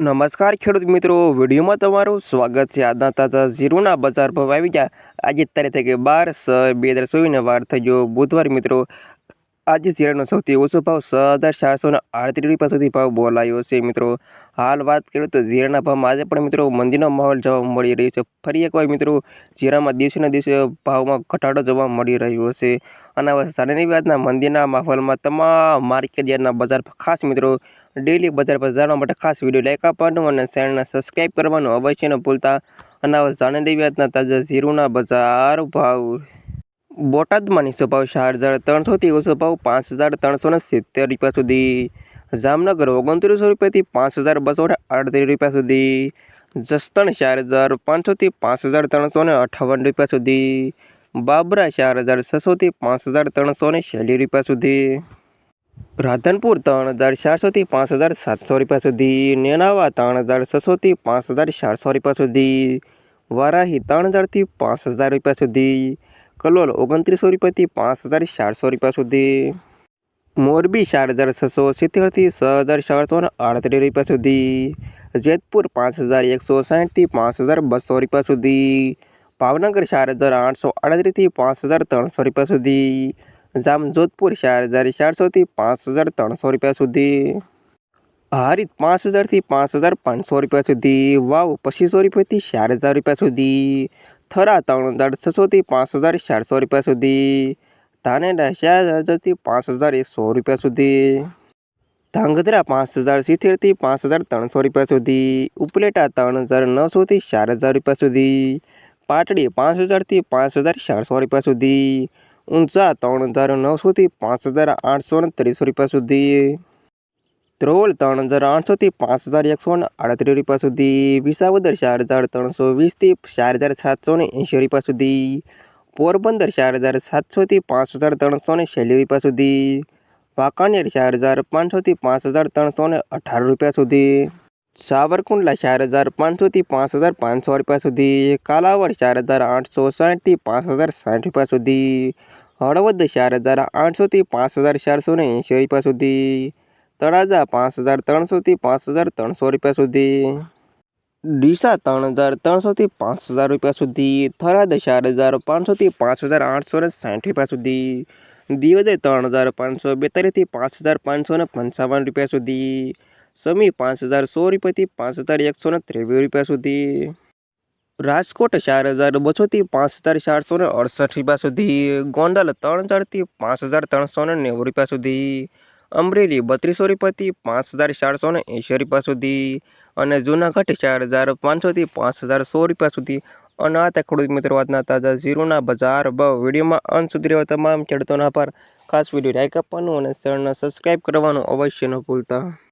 નમસ્કાર ખેડૂત મિત્રો, વિડીયોમાં તમારું સ્વાગત છે. આજના તાજા ઝીરોના બજાર ભાવ આવી ગયા. આજે તારીખ બાર સ બે હજાર ચોવીસને વાર થઈ ગયો બુધવાર મિત્રો. આજે ઝીરાનો સૌથી ઓછો ભાવ છ હજાર ચારસો ને આડત્રીસ રૂપિયા સુધી ભાવ બોલાયો છે મિત્રો. હાલ વાત કરીએ તો ઝીરાના ભાવમાં આજે પણ મિત્રો મંદીનો માહોલ જોવા મળી રહ્યો છે. ફરી એકવાર મિત્રો ઝીરામાં દિવસેના દિવસે ભાવમાં ઘટાડો જોવા મળી રહ્યો છે. અને હવે સાડાની વાતના મંદીના માહોલમાં તમામ માર્કેટ યાર્ડના બજાર ખાસ મિત્રો ડેલી બજાર પર જાણવા માટે ખાસ વીડિયો લાઈક આપવાનું અને ચેનલને સબસ્ક્રાઈબ કરવાનું અવશ્ય ન ભૂલતા. અને હવે દેવી તાજા ઝીરુના બજાર ભાવ. બોટાદમાં નીચો ભાવ ચાર હજાર ત્રણસોથી ઓછો ભાવ પાંચ હજાર ત્રણસો ને સિત્તેર રૂપિયા સુધી. જામનગર ઓગણત્રીસો રૂપિયાથી પાંચ હજાર બસો ને આડત્રીસ રૂપિયા સુધી. જસદણ ચાર હજાર પાંચસોથી પાંચ હજાર ત્રણસો ને અઠાવન રૂપિયા સુધી. બાબરા ચાર હજાર છસોથી પાંચ હજાર ત્રણસો ને રૂપિયા સુધી. રાધનપુર ત્રણ હજાર ચારસોથી પાંચ હજાર સાતસો રૂપિયા સુધી, નેનાવા ત્રણ હજાર છસોથી પાંચ હજાર ચારસો રૂપિયા સુધી, વારાહી ત્રણ હજારથી પાંચ હજાર રૂપિયા સુધી, કલોલ ઓગણત્રીસો રૂપિયાથી પાંચ હજાર ચારસો રૂપિયા સુધી, મોરબી ચાર હજાર છસો, સિત્તેરથી છ હજાર ચારસો ને આડત્રીસ રૂપિયા સુધી, જેતપુર પાંચ હજાર એકસો સાઠથી પાંચ હજાર બસો રૂપિયા સુધી, ભાવનગર ચાર હજાર આઠસો આડત્રીસથી પાંચ હજાર ત્રણસો રૂપિયા સુધી જામજોધપુર ચાર હજાર ચારસોથી પાંચ હજાર ત્રણસો રૂપિયા સુધી હારીત પાંચ હજારથી પાંચ હજાર પાંચસો રૂપિયા સુધી વાવ પચીસો રૂપિયાથી ચાર હજાર રૂપિયા સુધી થરા ત્રણ હજાર છસોથી પાંચ હજાર ચારસો રૂપિયા સુધી ધાનેડા ચાર હજારથી પાંચ હજાર એકસો રૂપિયા સુધી ધાંગધ્રા પાંચ હજાર સિત્તેરથી પાંચ હજાર ત્રણસો રૂપિયા સુધી ઉપલેટા ત્રણ હજાર નવસોથી ચાર હજાર રૂપિયા સુધી પાટડી પાંચ હજારથી પાંચ હજાર ચારસો રૂપિયા સુધી ઊંઝા ત્રણ હજાર નવસોથી પાંચ હજાર આઠસો ને ત્રીસ રૂપિયા સુધી. ધ્રોલ ત્રણ હજાર આઠસોથી પાંચ હજાર એકસો ને આડત્રીસ રૂપિયા સુધી. વિસાવદર ચાર હજાર ત્રણસો વીસથી ચાર હજાર સાતસો ને એંશી રૂપિયા સુધી. પોરબંદર ચાર હજાર સાતસોથી પાંચ હજાર ત્રણસો ને છેલ્લી રૂપિયા સુધી. વાંકાનેર ચાર હજાર પાંચસોથી પાંચ હજાર ત્રણસો ને અઢાર રૂપિયા સુધી. સાવરકુંડલા ચાર હજાર પાંચસોથી પાંચ હજાર પાંચસો રૂપિયા સુધી. કાલાવડ ચાર હજાર આઠસો સાઠથી પાંચ હજાર સાઠ રૂપિયા સુધી. હળવદ ચાર હજાર આઠસોથી પાંચ હજાર ચારસો ને એંશી રૂપિયા સુધી, તળાજા પાંચ હજાર ત્રણસોથી પાંચ હજાર ત્રણસો રૂપિયા સુધી, ડીસા ત્રણ હજાર ત્રણસોથી પાંચ હજાર રૂપિયા સુધી, થરાદ ચાર હજાર પાંચસોથી પાંચ હજાર આઠસો ને સાઠ રૂપિયા સુધી દિયોદર ત્રણ હજાર પાંચસો બેતાલીસથી પાંચ હજાર પાંચસો ને પંચાવન રૂપિયા સુધી, સમી પાંચ હજાર સો રૂપિયાથી પાંચ હજાર એકસો ને ત્રેવીસ રૂપિયા સુધી રાજકોટ ચાર હજાર બસોથી પાંચ હજાર ચારસો ને અડસઠ રૂપિયા સુધી, ગોંડલ ત્રણ હજારથી પાંચ હજાર ત્રણસો ને નેવું રૂપિયા સુધી, અમરેલી બત્રીસો રૂપિયાથી પાંચ હજાર ચારસો ને એંશી રૂપિયા સુધી અને જૂનાગઢ ચાર હજાર પાંચસોથી પાંચ હજાર સો રૂપિયા સુધી. અને આ તે ખેડૂત મિત્રો આજના તાજા ઝીરોના બજાર ભાવ વિડીયોમાં. અંત સુધી રહેવા તમામ ખેડૂતોના પર ખાસ વીડિયો લાઇક આપવાનું અને ચેનલને સબસ્ક્રાઈબ કરવાનું અવશ્ય ન ભૂલતા.